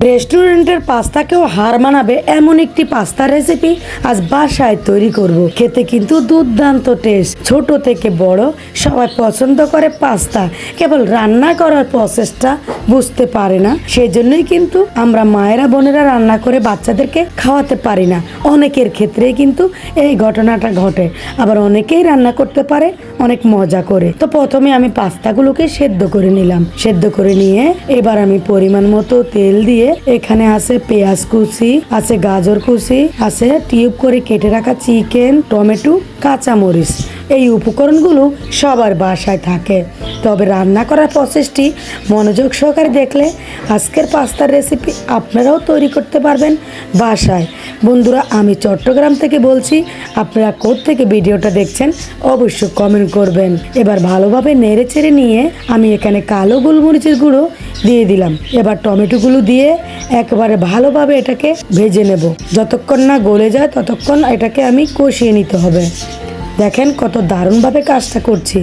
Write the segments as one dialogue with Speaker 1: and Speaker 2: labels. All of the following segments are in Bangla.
Speaker 1: রেস্টুরেন্টের পাস্তাকেও হার মানাবে এমন একটি পাস্তা রেসিপি আজ বাসায় তৈরি করব। খেতে কিন্তু দুর্দান্ত টেস্ট ছোট থেকে বড় সবাই পছন্দ করে পাস্তা। কেবল রান্না করার প্রসেসটা বুঝতে পারে না। সেই জন্যই কিন্তু আমরা মায়েরা, বোনেরা রান্না করে বাচ্চাদেরকে খাওয়াতে পারি না। অনেকের ক্ষেত্রেই কিন্তু এই ঘটনাটা ঘটে। আবার অনেকেই রান্না করতে পারে, অনেক মজা করে। তো প্রথমে আমি পাস্তাগুলোকে সেদ্ধ করে নিলাম। সেদ্ধ করে নিয়ে এবার আমি পরিমাণ মতো তেল দিয়ে এখানে আছে পেঁয়াজ কুচি, আছে গাজর কুচি, আছে টিউব করে কেটে রাখা চিকেন, টমেটো, কাঁচামরিচ। এই উপকরণগুলো সবার বাসায় থাকে। তবে রান্না করার প্রসেসটি মনোযোগ সহকারে দেখলে আজকের পাস্তার রেসিপি আপনারাও তৈরি করতে পারবেন বাসায়। বন্ধুরা, আমি চট্টগ্রাম থেকে বলছি, আপনারা থেকে ভিডিওটা দেখছেন অবশ্যই কমেন্ট করবেন। এবার ভালোভাবে নেড়ে চেড়ে নিয়ে আমি এখানে কালো গোলমরিচের গুঁড়ো দিয়ে দিলাম। এবার টমেটোগুলো দিয়ে একবারে ভালোভাবে এটাকে ভেজে নেব। যতক্ষণ না গলে যায় ততক্ষণ এটাকে আমি কষিয়ে নিতে হবে। দেখেন কত দারুণভাবে কাজটা করছি।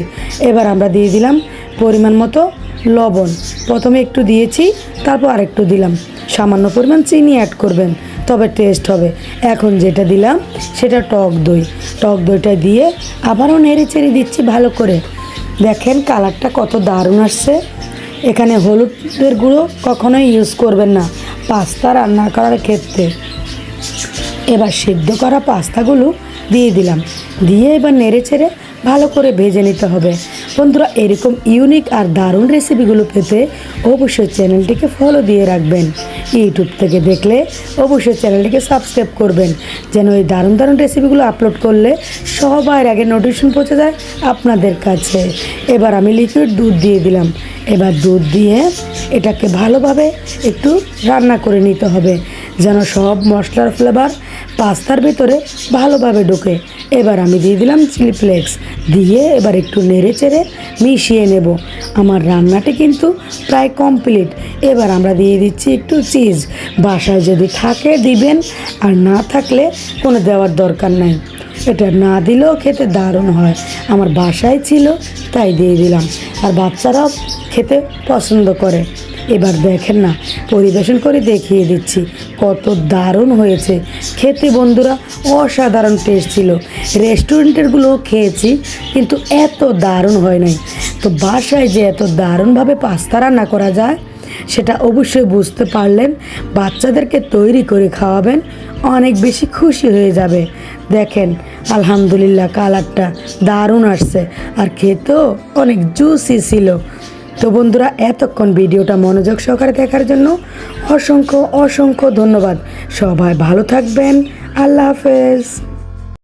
Speaker 1: এবার আমরা দিয়ে দিলাম পরিমাণ মতো লবণ। প্রথমে একটু দিয়েছি, তারপর আরেকটু দিলাম। সামান্য পরিমাণ চিনি অ্যাড করবেন, তবে টেস্ট হবে। এখন যেটা দিলাম, সেটা টক দই। টক দইটা দিয়ে আবারও নেড়ে চেড়ে দিচ্ছি ভালো করে। দেখেন কালারটা কত দারুণ আসছে। এখানে হলুদের গুঁড়ো কখনোই ইউজ করবেন না, পাস্তা রান্না করার ক্ষেত্রে। এবার সিদ্ধ করা পাস্তাগুলো দিয়ে দিলাম। দিয়ে এবার নেড়ে চেড়ে ভালো করে ভেজে নিতে হবে। বন্ধুরা, এরকম ইউনিক আর দারুণ রেসিপিগুলো পেতে অবশ্যই চ্যানেলটিকে ফলো দিয়ে রাখবেন। ইউটিউব থেকে দেখলে অবশ্যই চ্যানেলটিকে সাবস্ক্রাইব করবেন। যেন এই দারুণ দারুণ রেসিপিগুলো আপলোড করলে সবার আগে নোটিফিকেশন পৌঁছে যায় আপনাদের কাছে। এবার আমি লিকুইড দুধ দিয়ে দিলাম। এবার দুধ দিয়ে এটাকে ভালোভাবে একটু রান্না করে নিতে হবে। যেন সব মশলার ফ্লেভার পাস্তার ভেতরে ভালোভাবে ঢোকে। এবার আমি দিয়ে দিলাম চিলি ফ্লেক্স। দিয়ে এবার একটু নেড়ে চেড়ে মিশিয়ে নেব। আমার রান্নাটি কিন্তু প্রায় কমপ্লিট। এবার আমরা দিয়ে দিচ্ছি একটু চিজ। বাসায় যদি থাকে দিবেন, আর না থাকলে কোনো দেওয়ার দরকার নাই। এটা না দিলেও খেতে দারুণ হয়। আমার বাসায় ছিল, তাই দিয়ে দিলাম। আর বাচ্চারাও খেতে পছন্দ করে। এবার দেখেন না, পরিবেশন করে দেখিয়ে দিচ্ছি। কত দারুণ হয়েছে। খেতে বন্ধুরা, অসাধারণ টেস্ট ছিল। রেস্টুরেন্টেরগুলো খেয়েছি, কিন্তু এত দারুণ হয় নাই। তো বাসায় যে এত দারুণভাবে পাস্তা রান্না করা যায়, সেটা অবশ্যই বুঝতে পারলেন। বাচ্চাদেরকে তৈরি করে খাওয়াবেন, অনেক বেশি খুশি হয়ে যাবে। দেখেন, আলহামদুলিল্লাহ কালারটা দারুণ আসছে। আর খেতেও অনেক জুসি ছিল। তো বন্ধুরা, এতক্ষণ ভিডিওটা মনোযোগ সহকারে দেখার জন্য অসংখ্য অসংখ্য ধন্যবাদ। সবাই ভালো থাকবেন। আল্লাহ হাফেজ।